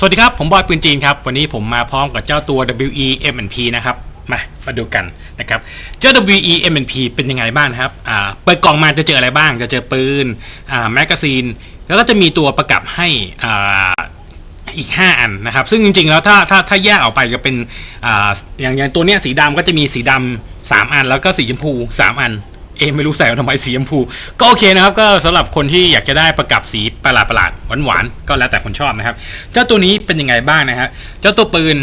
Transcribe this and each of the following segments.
สวัสดีครับ ผมบอยปืนจีนครับ วันนี้ผมมาพร้อมกับเจ้าตัว WE M&P นะครับ มามาดูกันนะครับเจ้า WE M&P เป็นยังไงบ้างครับอ่าเปิดกล่องมาจะเจออะไรบ้าง จะเจอปืนอ่าแมกกาซีน แล้วก็จะมีตัวประกับให้อ่าอีก 5 อันนะครับ ซึ่งจริงๆแล้วถ้าถ้าถ้าแยกออกไปจะเป็นอ่าอย่างอย่างตัวเนี้ยสีดำก็จะมีสีดำสามอัน แล้วก็สีชมพู 3 อัน เอะไม่รู้ใส่มาทำไมสีชมพู ก็โอเคนะครับ ก็สำหรับคนที่อยากจะได้ประกับสีประหลาดประหลาดหวานหวานๆก็แล้วแต่คนชอบนะครับ เจ้าตัวนี้เป็นยังไงบ้างนะฮะเจ้าตัวปืน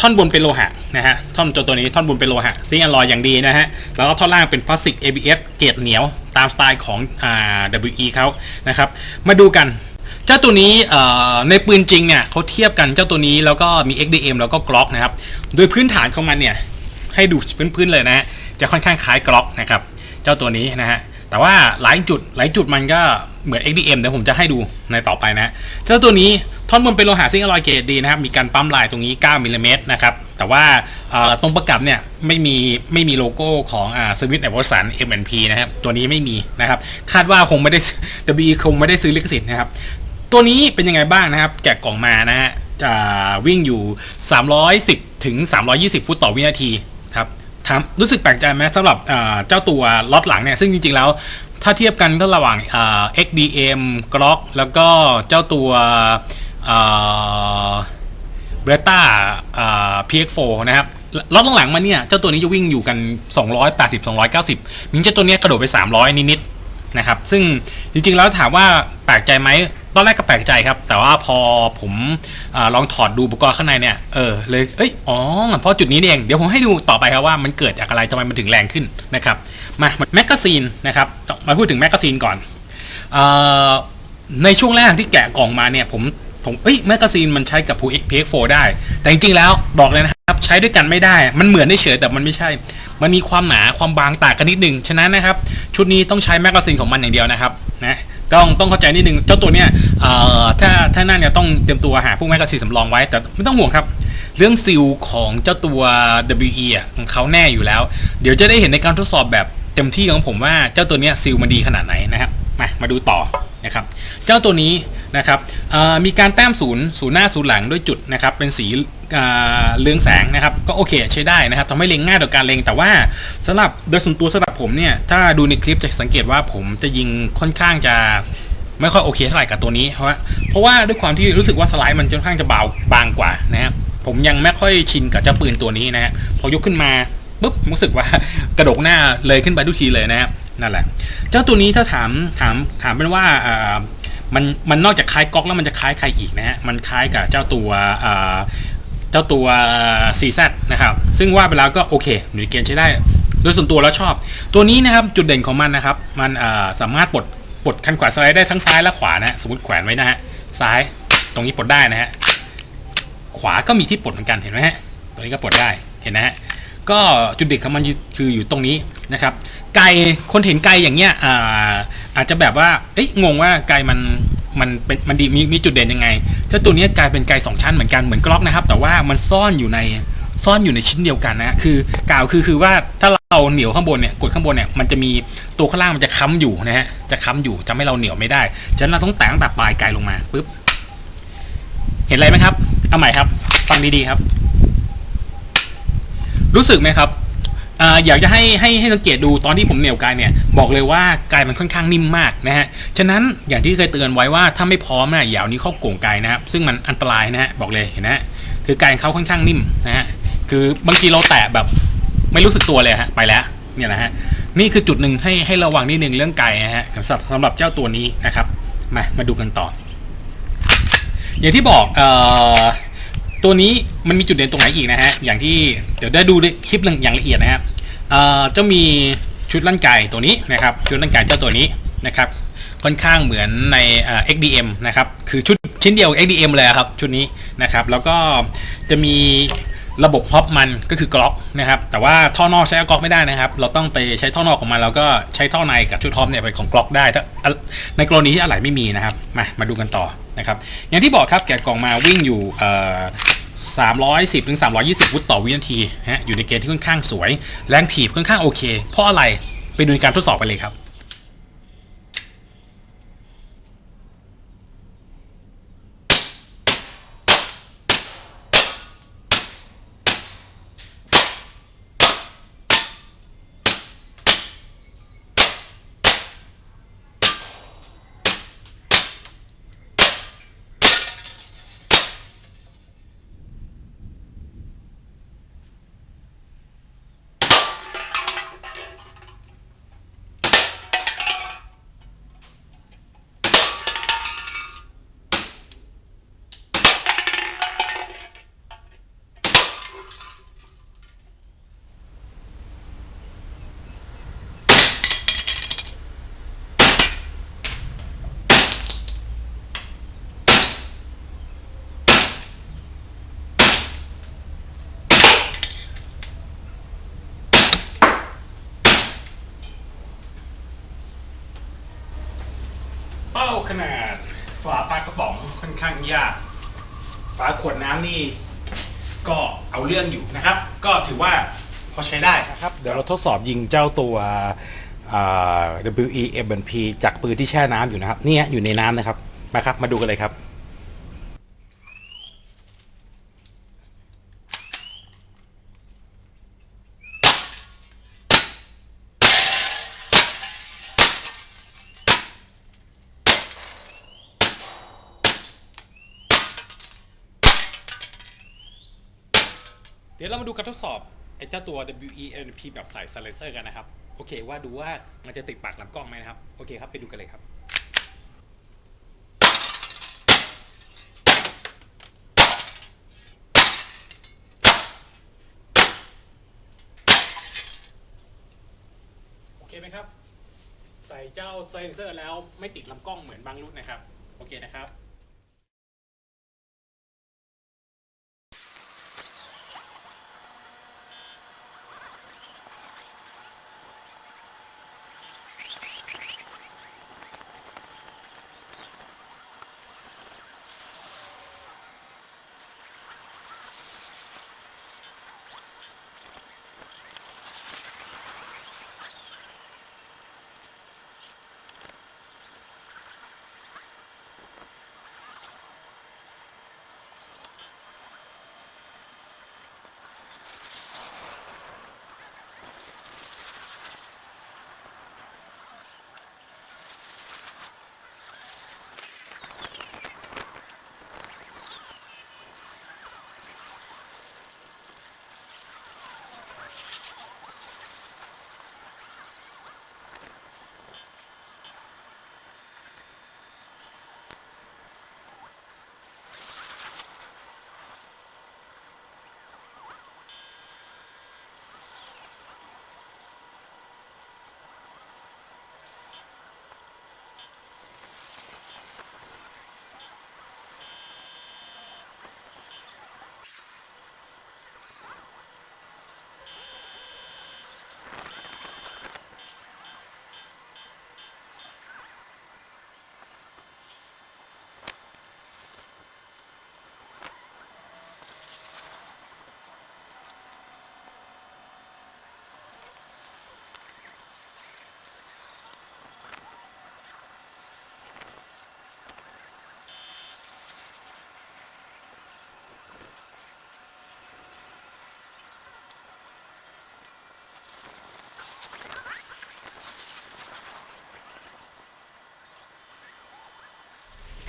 ท่อนบนเป็นโลหะนะฮะท่อนตัวตัวนี้ท่อนบนเป็นโลหะซีอลอยอย่างดีนะฮะแล้วก็ท่อนล่างเป็นพลาสติก ABS เกรดเหนียวตามสไตล์ของอ WE เขานะครับมาดูกันเจ้าตัวนี้ในปืนจริงเนี่ยเขาเทียบกันเจ้าตัวนี้แล้วก็มี XDM แล้วก็ Glock นะครับ โดยพื้นฐานของมันเนี่ยให้ดูพื้นๆเลยนะฮะ จะค่อนข้างคล้าย Glock นะครับ เจ้าตัวนี้นะฮะ แต่ว่าหลายจุดหลายจุดมันก็เหมือน XDM เดี๋ยวผมจะให้ดูในต่อไปนะ เจ้าตัวนี้ท่อนบนเป็นโลหะซิงค์อลอยเกรดดีนะครับ มีการปั๊มลายตรงนี้ 9มิลลิเมตรนะครับ แต่ว่าตรงประกับเนี่ยไม่มีไม่มีโลโก้ของสวิตแอนด์วอสัน M&P นะครับ ตัวนี้ไม่มีนะครับ คาดว่าคงไม่ได้ WE คงไม่ได้ซื้อลิขสิทธิ์นะครับ ตัวนี้เป็นยังไงบ้างนะครับ แกะกล่องมานะฮะจะวิ่งอยู่ 310 ถึง 320 ฟุตต่อวินาทีครับ ถามรู้สึกแปลกใจไหมสำหรับเจ้าตัวล็อตหลังเนี่ย ซึ่งจริงๆแล้ว ถ้าเทียบกันก็ระหว่าง XDM Glock แล้วก็เจ้าตัวเบรต้า PX4 นะครับล็อตหลังๆมาเนี่ย เจ้าตัวนี้จะวิ่งอยู่กัน 280 290 มิ้งเจ้าตัวนี้กระโดดไป 300 นิดๆนะครับ ซึ่งจริงๆแล้วถามว่าแปลกใจไหมตอนแรกก็แปลกใจครับ แต่ว่าพอผมอลองถอดดูอุปกรณ์ข้างในเนี่ยเออเลยเอ้ยอ๋อเพราะจุดนี้เองเดี๋ยวผมให้ดูต่อไปครับว่ามันเกิดจากอะไรทำไมมันถึงแรงขึ้นนะครับมาแมกกาซีนนะครับมาพูดถึงแมกกาซีนก่อนออในช่วงแรกที่แกะกล่องมาเนี่ยผมผมเอ้ยแมกกาซีนมันใช้กับ PX4 ได้ แต่จริงๆแล้วบอกเลยนะครับใช้ด้วยกันไม่ได้ มันเหมือนได้เฉยแต่มันไม่ใช่ มันมีความหนาความบางต่างกันนิดนึงฉะนั้นนะครับชุดนี้ต้องใช้แมกกาซีนของมันอย่างเดียวนะครับนะ ต้องต้องเข้าใจนิดนึงเจ้าตัวเนี้ยถ้าถ้านั่นเนี่ยต้องเตรียมตัวหาพวกแมกกาซีนสำรองไว้ แต่ไม่ต้องห่วงครับ เรื่องซิลของเจ้าตัว WE อะของเขาแน่อยู่แล้ว เดี๋ยวจะได้เห็นในการทดสอบแบบเต็มที่ของผมว่าเจ้าตัวเนี้ยซิลมันดีขนาดไหนนะครับ มามาดูต่อนะครับ เจ้าตัวนี้นะครับมีการแต้มศูนย์ศูนย์หน้าศูนย์หลังด้วยจุดนะครับ เป็นสีเรืองแสงนะครับ ก็โอเคใช้ได้นะครับทำให้เล็งง่ายต่อการเล็งแต่ว่าสำหรับโดยส่วนตัวสำหรับผมเนี่ย ถ้าดูในคลิปจะสังเกตว่าผมจะยิงค่อนข้างจะไม่ค่อยโอเคเท่าไหร่กับตัวนี้เพราะว่าเพราะว่าด้วยความที่รู้สึกว่าสไลด์มันค่อนข้างจะเบาบางกว่านะครับผมยังไม่ค่อยชินกับเจ้าปืนตัวนี้นะฮะพอยกขึ้นมาปุ๊บรู้สึกว่ากระดกหน้าเลยขึ้นไปทุกทีเลยนะครับ นั่นแหละ เจ้าตัวนี้ถ้าถามถามถามเป็นว่าอ่ามันมันนอกจากคล้ายก๊อกแล้วมันจะคล้ายใครอีกนะฮะมันคล้ายกับเจ้าตัวอ่าเจ้าตัว CZ นะครับ ซึ่งว่าไปแล้วก็โอเคหน่ยเกณฑ์ใช้ได้ โดยส่วนตัวแล้วชอบ ตัวนี้นะครับจุดเด่นของมันนะครับ มันอ่าสามารถปลดปลดคันขวาสไลด์ได้ทั้งซ้ายและขวานะฮะสมมติแขวนไว้นะฮะซ้ายตรงนี้ปลดได้นะฮะขวาก็มีที่ปลดเหมือนกันเห็นไหมฮะตรงนี้ก็ปลดได้เห็นนะฮะก็จุดเด่นของมันคืออยู่ตรงนี้นะครับ ไกลคนเห็นไกลอย่างเงี้ยอ่าอาจจะแบบว่าเอ๊ะงงว่าไกลมันมันเป็นมันดีมีมีจุดเด่นยังไง เจ้าตัวนี้กลายเป็นไกลสองชั้นเหมือนกันเหมือนกล็อกนะครับ แต่ว่ามันซ่อนอยู่ในซ่อนอยู่ในชิ้นเดียวกันนะคือกล่าวคือคือว่าถ้าเราเหนียวข้างบนเนี่ยกดข้างบนเนี่ยมันจะมีตัวข้างล่างมันจะค้ำอยู่นะฮะจะค้ำอยู่ทำให้เราเหนียวไม่ได้ฉะนั้นเราต้องแตะตั้งแต่ปลายไกลลงมาปุ๊บเห็นอะไรไหมครับเอาใหม่ครับ ฟังดีๆครับ รู้สึกไหมครับ อยากจะให้ให้ให้สังเกตดูตอนที่ผมเหนี่ยวไกลเนี่ยบอกเลยว่ากายมันค่อนข้างนิ่มมากนะฮะฉะนั้นอย่างที่เคยเตือนไว้ว่าถ้าไม่พร้อมนะอย่าเอานี้เข้าโก่งไกลนะครับซึ่งมันอันตรายนะฮะบอกเลยเห็นนะฮะคือกายเขาค่อนข้างนิ่มนะฮะคือบางทีเราแตะแบบไม่รู้สึกตัวเลยฮะไปแล้วเนี่ยนะฮะนี่คือจุดหนึ่งให้ให้ระวังนิดนึงเรื่องไกลนะฮะสำหรับสำหรับเจ้าตัวนี้นะครับมามาดูกันต่อ อย่างที่บอกเอ่อ ตัวนี้มันมีจุดเด่นตรงไหนอีกนะฮะ อย่างที่เดี๋ยวได้ดูในคลิปอย่างละเอียดนะครับจะมีชุดลั่นไกตัวนี้นะครับ ชุดลั่นไกเจ้าตัวนี้นะครับ ค่อนข้างเหมือนใน XDM นะครับ คือชุดชิ้นเดียว XDM เลยครับ ชุดนี้นะครับ แล้วก็จะมี ระบบฮอปมันก็คือกล็อกนะครับ แต่ว่าท่อนอกใช้กล็อกไม่ได้นะครับ เราต้องไปใช้ท่อนอกของมันแล้วก็ใช้ท่อในกับชุดฮอปเนี่ยเป็นของกล็อกได้ถ้าในกรณีที่อะไหล่ไม่มีนะครับ มามาดูกันต่อนะครับ อย่างที่บอกครับแกะกล่องมาวิ่งอยู่เอ่อ310ถึง320 ฟุตต่อวินาทีฮะอยู่ในเกณฑ์ที่ค่อนข้างสวย แรงถีบค่อนข้างโอเค เพราะอะไรไปดูการทดสอบไปเลยครับ เขนาดฝาปลากระป๋องค่อนข้างยากฝาขวดน้ำนี่ก็เอาเรื่องอยู่นะครับ ก็ถือว่าพอใช้ได้นะครับ เดี๋ยวเราทดสอบยิงเจ้าตัวอ่า WE M&P จากปืนที่แช่น้ำอยู่นะครับเนี่ยอยู่ในน้ำนะครับมาครับมาดูกันเลยครับ เดี๋ยวเรามาดูการทดสอบไอ้เจ้าตัว WENP แบบใส่สไลเซอร์กันนะครับ โอเคว่าดูว่ามันจะติดปากลำกล้องไหมนะครับ โอเคครับ ไปดูกันเลยครับ โอเคไหมครับ ใส่เจ้าไซเลนเซอร์แล้วไม่ติดลำกล้องเหมือนบางรุ่นนะครับ โอเคนะครับ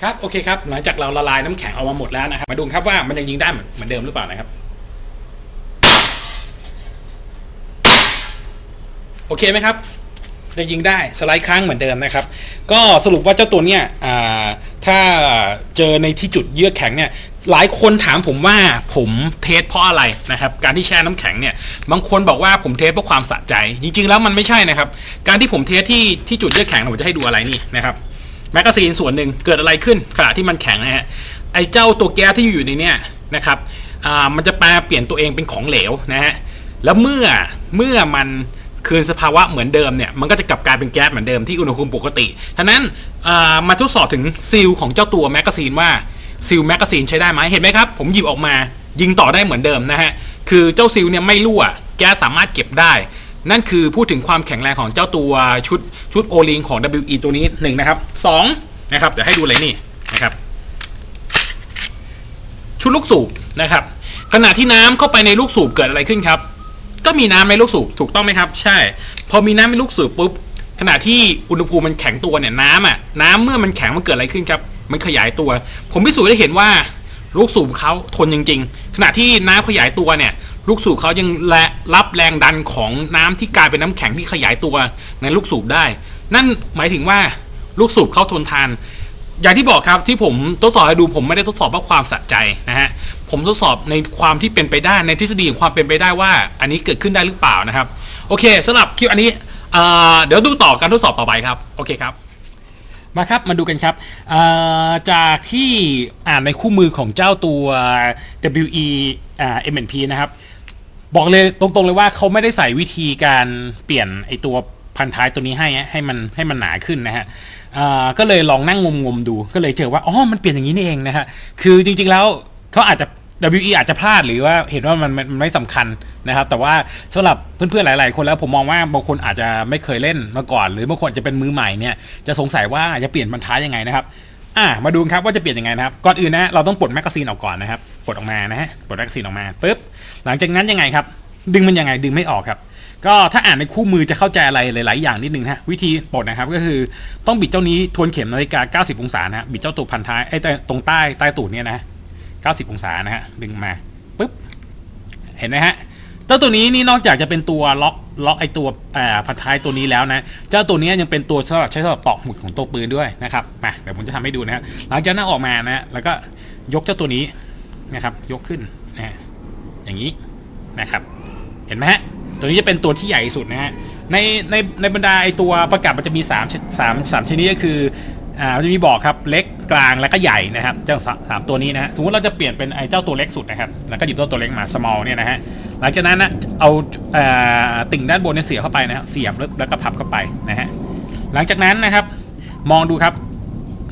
ครับโอเคครับหลังจากเราละลายน้ำแข็งเอามาหมดแล้วนะครับมาดูครับว่ามันยังยิงได้เหมือนเดิมหรือเปล่านะครับโอเคไหมครับจะยิงได้สไลด์ค้างเหมือนเดิมนะครับ ก็สรุปว่าเจ้าตัวเนี้ยถ้าเจอในที่จุดเยื่อแข็งเนี่ยหลายคนถามผมว่าผมเทสเพราะอะไรนะครับการที่แช่น้ำแข็งเนี่ยบางคนบอกว่าผมเทสเพราะความสะใจ จริง ๆ แล้วมันไม่ใช่นะครับ การที่ผมเทสที่ที่จุดเยื่อแข็งผมจะให้ดูอะไรนี่นะครับ แมกกาซีนส่วนหนึ่งเกิดอะไรขึ้นขณะที่มันแข็งนะฮะไอ้เจ้าตัวแก๊สที่อยู่ในเนี้ยนะครับอ่ามันจะแปลเปลี่ยนตัวเองเป็นของเหลวนะฮะแล้วเมื่อเมื่อมันคืนสภาวะเหมือนเดิมเนี่ยมันก็จะกลับกลายเป็นแก๊สเหมือนเดิมที่อุณหภูมิปกติฉะนั้นอ่ามาทดสอบถึงซีลของเจ้าตัวแมกกาซีนว่าซีลแมกกาซีนใช้ได้ไหมเห็นไหมครับ ผมหยิบออกมายิงต่อได้เหมือนเดิมนะฮะคือเจ้าซีลเนี่ยไม่รั่วแก๊สสามารถเก็บได้ นั่นคือพูดถึงความแข็งแรงของเจ้าตัวชุดชุดโอลิงของ WE ตัวนี้หนึ่งนะครับสองนะครับเดี๋ยวให้ดูเลยนี่นะครับ ชุดลูกสูบนะครับ ขณะที่น้ำเข้าไปในลูกสูบเกิดอะไรขึ้นครับ ก็มีน้ำในลูกสูบถูกต้องไหมครับ ใช่ พอมีน้ำในลูกสูบปุ๊บขณะที่อุณหภูมิมันแข็งตัวเนี่ยน้ำอะน้ำเมื่อมันแข็งมันเกิดอะไรขึ้นครับ มันขยายตัว ผมพิสูจน์ได้เห็นว่าลูกสูบเขาทนจริง ๆ ขณะที่น้ำขยายตัวเนี่ย ลูกสูบเขายังและรับแรงดันของน้ำที่กลายเป็นน้ำแข็งที่ขยายตัวในลูกสูบได้ นั่นหมายถึงว่าลูกสูบเขาทนทาน อย่างที่บอกครับที่ผมทดสอบให้ดูผมไม่ได้ทดสอบว่าความสะใจนะฮะผมทดสอบในความที่เป็นไปได้ในทฤษฎีของความเป็นไปได้ว่า อันนี้เกิดขึ้นได้หรือเปล่านะครับ โอเคสำหรับคลิปอันนี้เดี๋ยวดูต่อการทดสอบต่อไปครับ โอเคครับ มาครับมาดูกันครับจากที่อ่านในคู่มือของเจ้าตัว WE อ่า M&P นะครับ บอกเลยตรงๆเลยว่าเขาไม่ได้ใส่วิธีการเปลี่ยนไอตัวพันท้ายตัวนี้ให้ให้มันให้มันหนาขึ้นนะฮะก็เลยลองนั่งงมๆดู ก็เลยเจอว่าอ๋อมันเปลี่ยนอย่างนี้นี่เองนะฮะคือจริง ๆแล้วเขาอาจจะ WE อาจจะพลาดหรือว่าเห็นว่ามันมันไม่สำคัญนะครับ แต่ว่าสำหรับเพื่อนๆ หลาย ๆ คนแล้วผมมองว่าบางคนอาจจะไม่เคยเล่นมาก่อน หรือบางคนอาจจะเป็นมือใหม่เนี่ยจะสงสัยว่าจะเปลี่ยนบรรทัดยังไงนะครับอ่ามาดูครับว่าจะเปลี่ยนยังไงนะครับก่อนอื่นนะเราต้องปลดแมกกาซีนออกก่อนนะครับปลดออกมานะฮะปลดแมกกาซีนออกมาปุ๊บ หลังจากนั้นยังไงครับ ดึงมันยังไงดึงไม่ออกครับ ก็ถ้าอ่านในคู่มือจะเข้าใจอะไรหลาย ๆ อย่างนิดนึงนะฮะวิธีปลดนะครับก็คือต้องบิดเจ้านี้ทวนเข็มนาฬิกา 90 องศานะฮะบิดเจ้าตัวพันท้ายไอ้ตรงใต้ใต้ตูดเนี่ยนะ90 องศานะฮะดึงมาปุ๊บเห็นไหมฮะเจ้าตัวนี้นี่นอกจากจะเป็นตัวล็อกล็อกไอ้ตัวพันท้ายตัวนี้แล้วนะเจ้าตัวนี้ยังเป็นตัวสำหรับใช้สำหรับตอกหมุดของตัวปืนด้วยนะครับมาเดี๋ยวผมจะทำให้ดูนะฮะหลังจากนั้นออกมานะฮะแล้วก็ยกเจ้าตัวนี้นะครับยกขึ้น อย่างนี้นะครับเห็นไหมฮะตัวนี้จะเป็นตัวที่ใหญ่สุดนะฮะในในในบรรดาไอตัวประกับมันจะมี3 3 3ชนิดก็คืออ่ามันจะมีบอกครับเล็กกลางแล้วก็ใหญ่นะครับเจ้าสามตัวนี้นะฮะสมมติเราจะเปลี่ยนเป็นไอเจ้าตัวเล็กสุดนะครับแล้วก็หยิบตัวตัวเล็กมา small เนี่ยนะฮะหลังจากนั้นนะเอาอ่าติ่งด้านบนเนี่ยเสียบเข้าไปนะครับเสียบแล้วแล้วก็พับเข้าไปนะฮะหลังจากนั้นนะครับมองดูครับ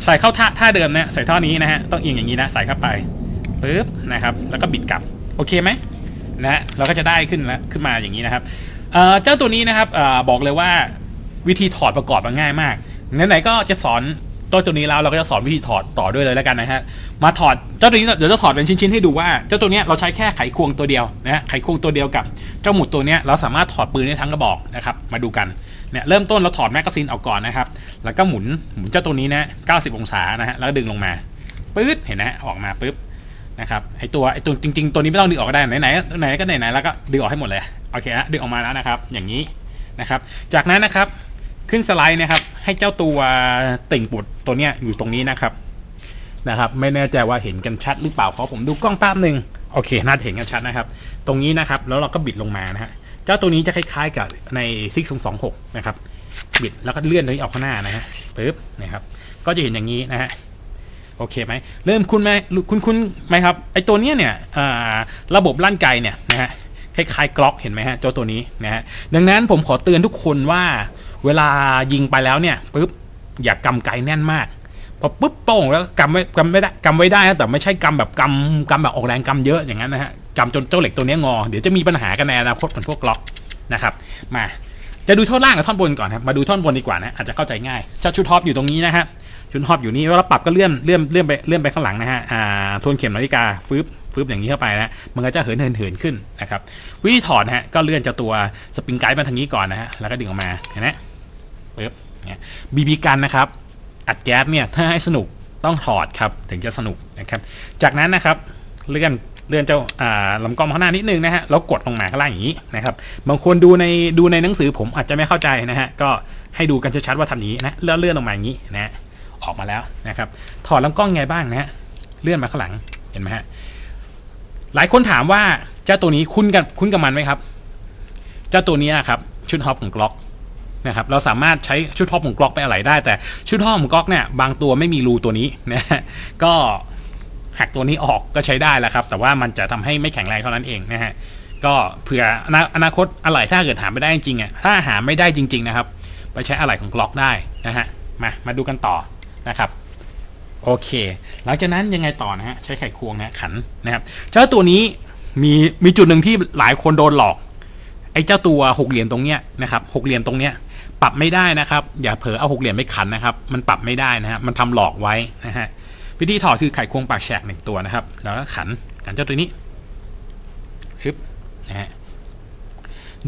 ใส่เข้าท่าท่าเดิมนะใส่ท่อนี้นะฮะต้องเอียงอย่างนี้นะใส่เข้าไปปึ๊บนะครับแล้วก็บิดกลับ โอเคไหมนะเราก็จะได้ขึ้นแล้วขึ้นมาอย่างนี้นะครับเจ้าตัวนี้นะครับอบอกเลยว่าวิธีถอดประกอบมันง่ายมากไหนๆก็จะสอนตัวตัวนี้แล้วเราก็จะสอนวิธีถอดต่อด้วยเลยแล้วกันนะฮะมาถอดเจ้าตัวนี้เดี๋ยวจะถอดเป็นชิ้นๆให้ดูว่าเจ้าตัวเนี้ยเราใช้แค่ไขควงตัวเดียวนะไขควงตัวเดียวกับเจ้าหมุดตัวเนี้ยเราสามารถถอดปืนได้ทั้งกระบอกนะครับมาดูกันเนี่ยเริ่มต้นเราถอดแมกกาซีนออกก่อนนะครับ แล้วก็หมุนหมุนเจ้าตัวนี้นะ90 องศานะฮะแล้วดึงลงมาปึ๊ดเห็นนะออกมาปึ๊บ นะครับไอตัวไอตัวจริง ๆ ตัวนี้ไม่ต้องดึงออกก็ได้ไหนไหนไหนก็ไหนไหนแล้วก็ดึงออกให้หมดเลยโอเคฮะดึงออกมาแล้วนะครับ อย่างนี้นะครับ จากนั้นนะครับขึ้นสไลด์นะครับ ให้เจ้าตัวติ่งปุดตัวเนี้ยอยู่ตรงนี้นะครับนะครับ ไม่แน่ใจว่าเห็นกันชัดหรือเปล่าขอผมดูกล้องแป๊บหนึ่งโอเค น่าจะเห็นกันชัดนะครับ ตรงนี้นะครับแล้วเราก็บิดลงมานะฮะเจ้าตัวนี้จะคล้ายๆกับในซิกสองหกนะครับบิดแล้วก็เลื่อนตัวนี้ออกข้างหน้านะฮะปึ๊บนะครับ ก็จะเห็นอย่างนี้นะฮะ โอเคไหมเริ่มคุณไหมคุณคุณไหมครับไอตัวเนี้ยเนี่ยระบบลั่นไกเนี่ยนะฮะคล้ายๆกล็อกเห็นไหมฮะเจ้าตัวนี้นะฮะดังนั้นผมขอเตือนทุกคนว่าเวลายิงไปแล้วเนี่ยปุ๊บอย่ากำไกแน่นมากพอปุ๊บโป้งแล้วกำไม่กำไม่ได้กำไว้ได้แต่ไม่ใช่กำแบบกำกำแบบออกแรงกำเยอะอย่างนั้นนะฮะกำจนเจ้าเหล็กตัวนี้งอเดี๋ยวจะมีปัญหากันในอนาคตเหมือนพวกกล็อกนะครับมาจะดูท่อนล่างกับท่อนบนก่อนครับมาดูท่อนบนดีกว่านะอาจจะเข้าใจง่ายเจ้าชุดท็อปอยู่ตรงนี้นะฮะ ชุดฮอบอยู่นี่เวลาปรับก็เลื่อนเลื่อนเลื่อนไปเลื่อนไปข้างหลังนะฮะอ่าทวนเข็มนาฬิกาฟืบฟืบอย่างนี้เข้าไปนะมันก็จะเหินเหินเหินขึ้นนะครับวิธีถอดนะฮะก็เลื่อนเจ้าตัวสปริงไกด์มาทางนี้ก่อนนะฮะแล้วก็ดึงออกมาเห็นไหมปึ๊บเนี่ยบีบีกันนะครับอัดแก๊สเนี่ยถ้าให้สนุกต้องถอดครับถึงจะสนุกนะครับจากนั้นนะครับเลื่อนเลื่อนเจ้าอ่าลำกล้องมาข้างหน้านิดนึงนะฮะแล้วกดลงมาข้างล่างอย่างนี้นะครับบางคนดูในดูในหนังสือผมอาจจะไม่เข้าใจนะฮะก็ให้ดูกันชัดๆว่าทำนี้นะแล้วเลื่อนลงมาอย่างนี้นะ ออกมาแล้วนะครับ ถอดลำกล้องไงบ้างนะฮะเลื่อนมาข้างหลังเห็นไหมฮะหลายคนถามว่าเจ้าตัวนี้คุ้นกับคุ้นกับมันไหมครับ เจ้าตัวนี้ครับชุดฮอปของกล็อกนะครับเราสามารถใช้ชุดฮอปของกล็อกไปอะไรได้ แต่ชุดฮอปของกล็อกเนี่ยบางตัวไม่มีรูตัวนี้นะฮะก็หักตัวนี้ออกก็ใช้ได้แล้วครับ แต่ว่ามันจะทำให้ไม่แข็งแรงเท่านั้นเองนะฮะก็เผื่ออนาอนาคตอะไรถ้าเกิดหาไม่ได้จริงๆอะถ้าหาไม่ได้จริง ๆ นะครับ ไปใช้อะไรของกล็อกได้นะฮะมามาดูกันต่อ นะครับโอเค หลังจากนั้นยังไงต่อนะฮะใช้ไขควงนะขันนะครับ เจ้าตัวนี้มีมีจุดหนึ่งที่หลายคนโดนหลอก ไอ้เจ้าตัวหกเหรียญตรงเนี้ยนะครับหกเหรียญตรงเนี้ยปรับไม่ได้นะครับ อย่าเผลอเอาหกเหรียญไปขันนะครับ มันปรับไม่ได้นะฮะมันทำหลอกไว้นะฮะวิธีถอดคือไขควงปากแฉกหนึ่งตัวนะครับ แล้วก็ขันขันเจ้าตัวนี้ฮึบนะฮะ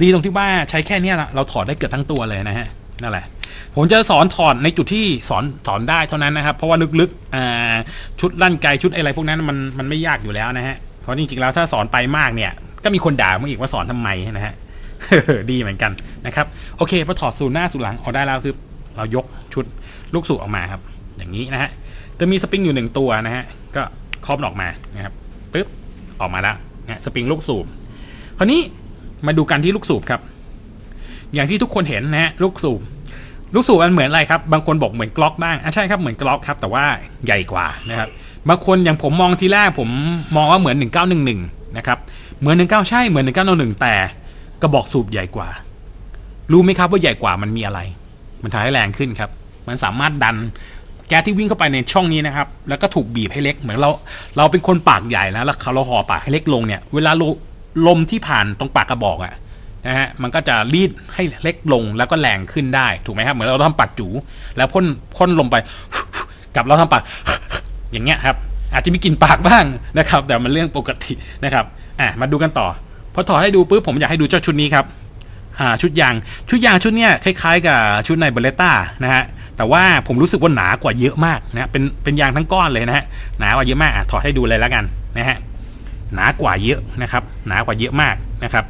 ดีตรงที่ว่าใช้แค่เนี้ยเราถอดได้เกือบทั้งตัวเลยนะฮะนั่นแหละ ผมจะสอนถอดในจุดที่สอนสอนได้เท่านั้นนะครับ เพราะว่าลึกๆอ่าชุดลั่นไกชุดอะไรพวกนั้นมันมันไม่ยากอยู่แล้วนะฮะเพราะจริงๆแล้วถ้าสอนไปมากเนี่ย ก็มีคนด่ามาอีกว่าสอนทำไมนะฮะดีเหมือนกันนะครับ โอเคพอถอดสูนหน้าสูนหลังออกได้แล้วคือ เรายกชุดลูกสูบออกมาครับ อย่างนี้นะฮะจะมีสปริงอยู่หนึ่งตัวนะฮะก็ครอบออกมานะครับปึ๊บออกมาแล้วนะสปริงลูกสูบคราวนี้มาดูกันที่ลูกสูบครับ อย่างที่ทุกคนเห็นนะฮะลูกสูบ ลูกสูบมันเหมือนอะไรครับ บางคนบอกเหมือนกล็อกบ้างอะใช่ครับเหมือนกล็อกครับ แต่ว่าใหญ่กว่านะครับ บางคนอย่างผมมองทีแรกผมมองว่าเหมือน 1911 นะครับ เหมือน 19 ใช่เหมือน 1911 แต่กระบอกสูบใหญ่กว่า รู้ไหมครับว่าใหญ่กว่ามันมีอะไร มันทำให้แรงขึ้นครับ มันสามารถดันแก๊สที่วิ่งเข้าไปในช่องนี้นะครับ แล้วก็ถูกบีบให้เล็ก เหมือนเราเราเป็นคนปากใหญ่นะแล้วเราห่อปากให้เล็กลงเนี่ย เวลาลมที่ผ่านตรงปากกระบอกอะ นะฮะมันก็จะรีดให้เล็กลงแล้วก็แรงขึ้นได้ถูกไหมครับเหมือนเราทำปากจู แล้วพ่นพ่นลมไปกับเราทำปากอย่างเงี้ยครับ อาจจะมีกลิ่นปากบ้างนะครับ แต่มันเรื่องปกตินะครับอะมาดูกันต่อพอถอดให้ดูปุ๊บผมอยากให้ดูเจ้าชุดนี้ครับอ่าชุดยางชุดยางชุดเนี้ยคล้ายๆ กับชุดในเบเลต้านะฮะแต่ว่าผมรู้สึกว่าหนากว่าเยอะมากนะเป็นเป็นยางทั้งก้อนเลยนะฮะหนากว่าเยอะมากอะถอดให้ดูเลยแล้วกันนะฮะหนากว่าเยอะนะครับ หนากว่าเยอะมากนะครับ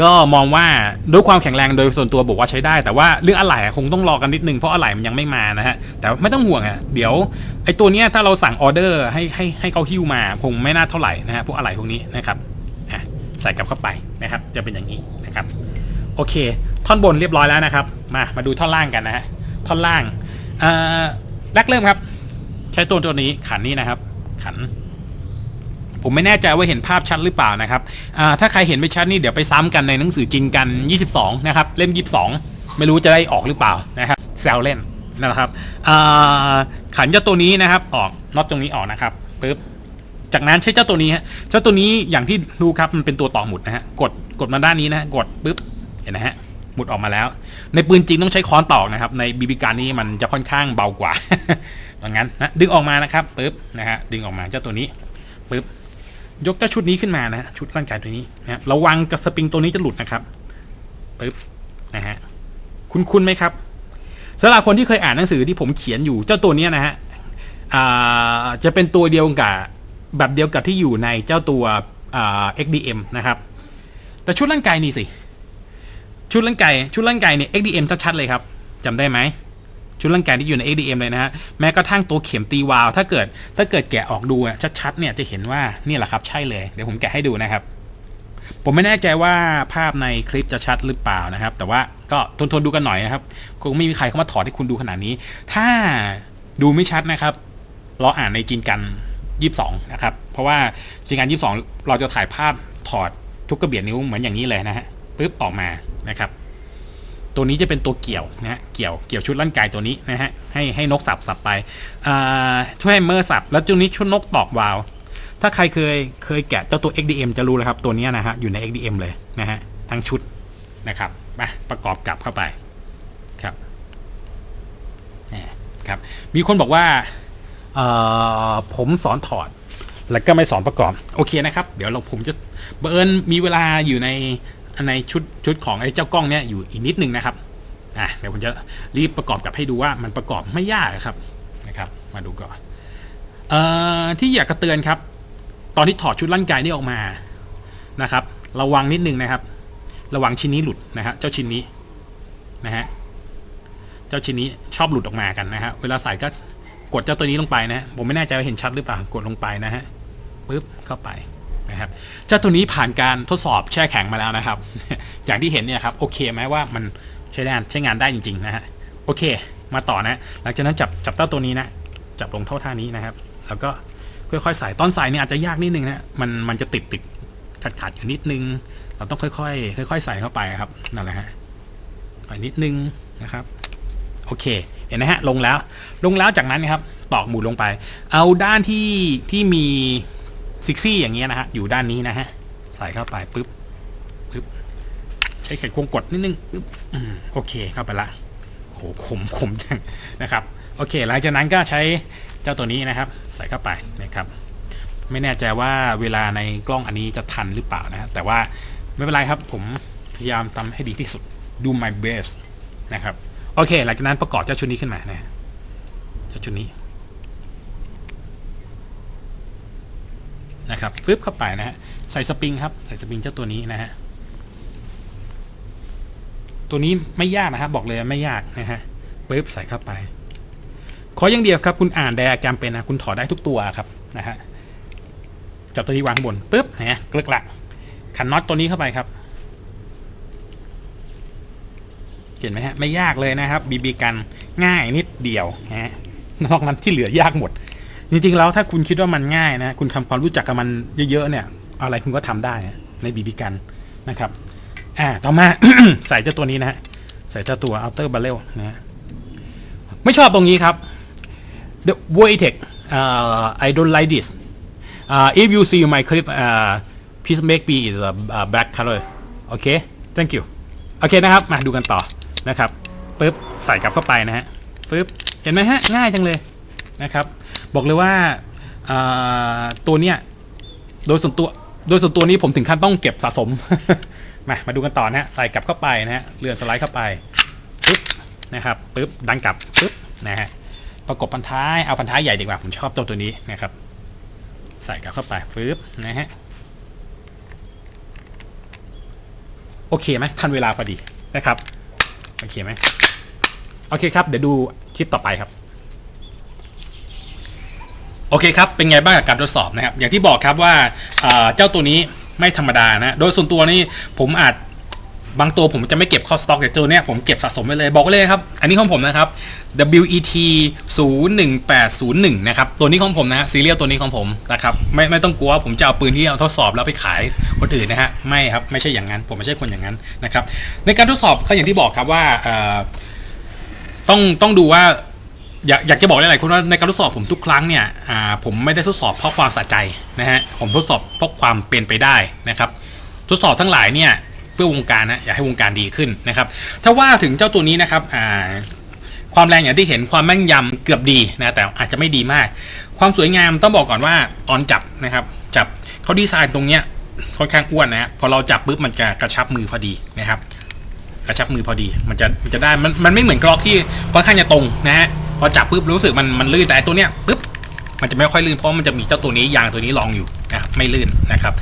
ก็มองว่าด้วยความแข็งแรงโดยส่วนตัวบอกว่าใช้ได้ แต่ว่าเรื่องอะไหล่คงต้องรอกันนิดนึงเพราะอะไหล่มันยังไม่มานะฮะแต่ไม่ต้องห่วงอะเดี๋ยวไอ้ตัวเนี้ยถ้าเราสั่งออเดอร์ให้ให้ให้เขาหิ้วมาคงไม่น่าเท่าไหร่นะฮะพวกอะไหล่พวกนี้นะครับใส่กลับเข้าไปนะครับ จะเป็นอย่างนี้นะครับ โอเค ท่อนบนเรียบร้อยแล้วนะครับ มามาดูท่อนล่างกันนะฮะท่อนล่างเอ่อแรกเริ่มครับ ใช้ตัวตัวนี้ขันนี้นะครับ ขัน ผมไม่แน่ใจว่าเห็นภาพชัดหรือเปล่านะครับถ้าใครเห็นไม่ชัดนี่เดี๋ยวไปซ้ำกันในหนังสือจริงกัน 22 นะครับ เล่ม 22 ไม่รู้จะได้ออกหรือเปล่านะครับแซวเล่นนะครับขันเจ้าตัวนี้นะครับ ออกน็อตตรงนี้ออกนะครับปึ๊บจากนั้นใช้เจ้าตัวนี้ฮะเจ้าตัวนี้อย่างที่รู้ครับมันเป็นตัวต่อหมุดนะฮะกดกดมาด้านนี้นะฮะกดปึ๊บเห็นนะฮะหมุดออกมาแล้ว ในปืนจริงต้องใช้ค้อนตอกนะครับ ในบีบีการนี้มันจะค่อนข้างเบากว่าดังนั้นนะดึงออกมานะครับปึ๊บนะฮะดึงออกมาเจ้าตัวนี้ปึ๊บ ยกเจ้าชุดนี้ขึ้นมานะฮะชุดร่างกายตัวนี้นะระวังกับสปริงตัวนี้จะหลุดนะครับปึ๊บนะฮะคุณคุณไหมครับสำหรับคนที่เคยอ่านหนังสือที่ผมเขียนอยู่เจ้าตัวนี้นะฮะจะเป็นตัวเดียวกับแบบเดียวกับที่อยู่ในเจ้าตัว XDM นะครับ แต่ชุดร่างกายนี่สิ ชุดร่างกายชุดร่างกายเนี่ย XDM ชัดๆเลยครับจำได้ไหม ชุดร่างกายที่อยู่ใน ADM เลยนะฮะแม้กระทั่งตัวเข็มตีวาล์วถ้าเกิดถ้าเกิดแกะออกดูชัดๆเนี่ยจะเห็นว่านี่แหละครับใช่เลยเดี๋ยวผมแกะให้ดูนะครับผมไม่แน่ใจว่าภาพในคลิปจะชัดหรือเปล่านะครับ แต่ว่าก็ทนทนๆดูกันหน่อยนะครับคงไม่มีใครเข้ามาถอดให้คุณดูขนาดนี้ ถ้าดูไม่ชัดนะครับรออ่านในจีนกัน 22 นะครับ เพราะว่าจีนกัน 22 เราจะถ่ายภาพถอดทุกกระเบียดนิ้วเหมือนอย่างนี้เลยนะฮะปึ๊บออกมานะครับ ตัวนี้จะเป็นตัวเกี่ยวนะฮะเกี่ยวเกี่ยวชุดร่างกายตัวนี้นะฮะให้ให้นกสับสับไปช่วยให้เมอร์สับ แล้วตัวนี้ชุดนกตอกวาล์วถ้าใครเคยเคยแกะเจ้าตัว XDM จะรู้แล้วครับ ตัวนี้นะฮะอยู่ใน XDM เลยนะฮะทั้งชุดนะครับมาประกอบกลับเข้าไปครับนะครับ มีคนบอกว่าผมสอนถอดแล้วก็ไม่สอนประกอบ โอเคนะครับ เดี๋ยวเราผมจะเบังเอิญมีเวลาอยู่ใน ในชุดชุดของไอ้เจ้ากล้องเนี้ยอยู่อีกนิดนึงนะครับอะเดี๋ยวผมจะรีบประกอบกลับให้ดูว่ามันประกอบไม่ยากครับนะครับ มาดูก่อนเอ่อที่อยากจะเตือนครับ ตอนที่ถอดชุดร่างกายนี่ออกมานะครับ ระวังนิดนึงนะครับ ระวังชิ้นนี้หลุดนะฮะเจ้าชิ้นนี้นะฮะเจ้าชิ้นนี้ชอบหลุดออกมากันนะฮะเวลาใส่ก็กดเจ้าตัวนี้ลงไปนะฮะผมไม่แน่ใจว่าเห็นชัดหรือเปล่ากดลงไปนะฮะปึ๊บเข้าไป นะครับ เจ้าตัวนี้ผ่านการทดสอบแช่แข็งมาแล้วนะครับ อย่างที่เห็นเนี่ยครับโอเคไหมว่ามันใช้งานใช้งานได้จริงๆนะฮะโอเค มาต่อนะ หลังจากนั้นจับจับเจ้าตัวนี้นะ จับลงเท่าท่านี้นะครับ แล้วก็ค่อยๆใส่ตอนใส่เนี่ยอาจจะยากนิดนึงนะมันมันจะติดติดขัดขัดๆอยู่นิดนึง เราต้องค่อยๆค่อย ๆ ใส่เข้าไปครับนั่นแหละฮะไปนิดนึงนะครับโอเค เห็นนะฮะ ลงแล้ว ลงแล้วจากนั้นนะครับ ตอกหมุดลงไป เอาด้านที่ที่มี ซิกซี่อย่างเงี้ยนะฮะ อยู่ด้านนี้นะฮะ ใส่เข้าไปปุ๊บปุ๊บ ใช้ไขควงกดนิดนึงปุ๊บโอเคเข้าไปละโอ้โหขมขมจังนะครับ โอเค หลังจากนั้นก็ใช้เจ้าตัวนี้นะครับ ใส่เข้าไปนะครับ ไม่แน่ใจว่าเวลาในกล้องอันนี้จะทันหรือเปล่านะฮะแต่ว่าไม่เป็นไรครับ ผมพยายามทำให้ดีที่สุด do my best นะครับ โอเค หลังจากนั้นประกอบเจ้าชุดนี้ขึ้นมานะเจ้าชุดนี้ นะครับฟึบเข้าไปนะฮะใส่สปริงครับใส่สปริงเจ้าตัวนี้นะฮะตัวนี้ไม่ยากนะครับ บอกเลยไม่ยากนะฮะปึ๊บใส่เข้าไป ขออย่างเดียวครับ คุณอ่านไดอะแกรมเป็นนะคุณถอดได้ทุกตัวครับนะฮะจับตัวนี้วางบนปึ๊บนะกลึกละขันน็อตตัวนี้เข้าไปครับเห็นไหมฮะไม่ยากเลยนะครับบีบีกันง่ายนิดเดียวนะฮะนอกนั้นที่เหลือยากหมด จริงๆแล้วถ้าคุณคิดว่ามันง่ายนะคุณทำความรู้จักกับมันเยอะๆเนี่ยอะไรคุณก็ทำได้ในบีบีกันนะครับอ่าต่อมา ใส่เจ้าตัวนี้นะฮะใส่เจ้าตัว outer barrel นะฮะไม่ชอบตรงนี้ครับ the Voitech uh, I don't like this uh, if you see my clip uh, please make me is a black color โอเค thank you โอเคนะครับ มาดูกันต่อนะครับปึ๊บใส่กลับเข้าไปนะฮะปึ๊บเห็นไหมฮะ ง่ายจังเลยนะครับ บอกเลยว่าตัวเนี้ยโดยส่วนตัวโดยส่วนตัวนี้ผมถึงขั้นต้องเก็บสะสม มามาดูกันต่อนะฮะใส่กลับเข้าไปนะฮะเลื่อนสไลด์เข้าไปปึ๊บนะครับปึ๊บดันกลับปึ๊บนะฮะประกบพันท้ายเอาพันท้ายใหญ่ดีกว่าผมชอบตัวตัวนี้นะครับ ใส่กลับเข้าไปปึ๊บนะฮะโอเคไหมทันเวลาพอดีนะครับโอเคไหมโอเคครับ เดี๋ยวดูคลิปต่อไปครับ โอเคครับ เป็นไงบ้างกับการทดสอบนะครับ อย่างที่บอกครับว่าเจ้าตัวนี้ไม่ธรรมดานะ โดยส่วนตัวนี่ผมอาจบางตัวผมจะไม่เก็บเข้าสต็อกแต่ตัวเนี้ยผมเก็บสะสมไว้เลยบอกเลยครับ อันนี้ของผมนะครับ WET 01801 นะครับ ตัวนี้ของผมนะฮะซีเรียลตัวนี้ของผมนะครับไม่ไม่ต้องกลัวว่าผมจะเอาปืนที่เอาทดสอบแล้วไปขายคนอื่นนะฮะไม่ครับไม่ใช่อย่างนั้น ผมไม่ใช่คนอย่างนั้นนะครับในการทดสอบก็อย่างที่บอกครับว่าต้องต้องดูว่า อยากอยากจะบอกหลายๆคนว่าในการทดสอบผมทุกครั้งเนี่ยอ่าผมไม่ได้ทดสอบเพราะความสะใจนะฮะผมทดสอบเพราะความเป็นไปได้นะครับ ทดสอบทั้งหลายเนี่ยเพื่อวงการนะอยากให้วงการดีขึ้นนะครับ ถ้าว่าถึงเจ้าตัวนี้นะครับอ่าความแรงอย่างที่เห็นความแม่นยำเกือบดีนะแต่อาจจะไม่ดีมาก ความสวยงามต้องบอกก่อนว่าตอนจับนะครับจับเขาดีไซน์ตรงเนี้ยค่อนข้างอ้วนนะฮะพอเราจับปุ๊บมันจะกระชับมือพอดีนะครับ กระชับมือพอดี มันจะมันจะได้มันมันไม่เหมือนกรอกที่ค่อนข้างจะตรงนะฮะพอจับปุ๊บรู้สึกมันมันลื่นแต่ตัวเนี้ยปุ๊บมันจะไม่ค่อยลื่นเพราะมันจะมีเจ้าตัวนี้ยางตัวนี้รองอยู่นะครับไม่ลื่นนะครับ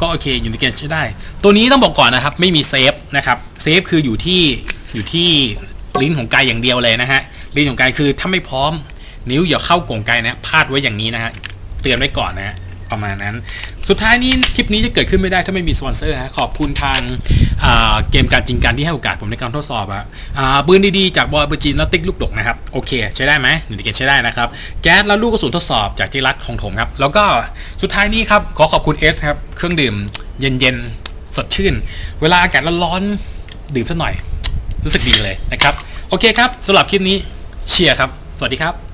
ก็โอเคอยู่ในเกณฑ์ใช้ได้ ตัวนี้ต้องบอกก่อนนะครับไม่มีเซฟนะครับเซฟคืออยู่ที่อยู่ที่ลิ้นของไกอย่างเดียวเลยนะฮะลิ้นของไกคือถ้าไม่พร้อม นิ้วอย่าเข้ากล่องไกนะพาดไว้อย่างนี้นะฮะเตือนไว้ก่อนนะฮะประมาณนั้น สุดท้ายนี้คลิปนี้จะเกิดขึ้นไม่ได้ถ้าไม่มีสปอนเซอร์ฮะขอบคุณทางเกมการจริงกันที่ให้โอกาสผมในการทดสอบอะอ่าปืนดีๆจากบอยเบอร์จีนแล้วติ๊กลูกดกนะครับโอเค ใช้ได้ไหมหนึ่งเกมใช้ได้นะครับแก๊สแล้วลูกกระสุนทดสอบจากที่รักของผมครับแล้วก็สุดท้ายนี้ครับขอขอบคุณเอสครับเครื่องดื่มเย็นๆสดชื่น เวลาอากาศร้อนๆดื่มสักหน่อย รู้สึกดีเลยนะครับโอเคครับสำหรับคลิปนี้เชียร์ครับ สวัสดีครับ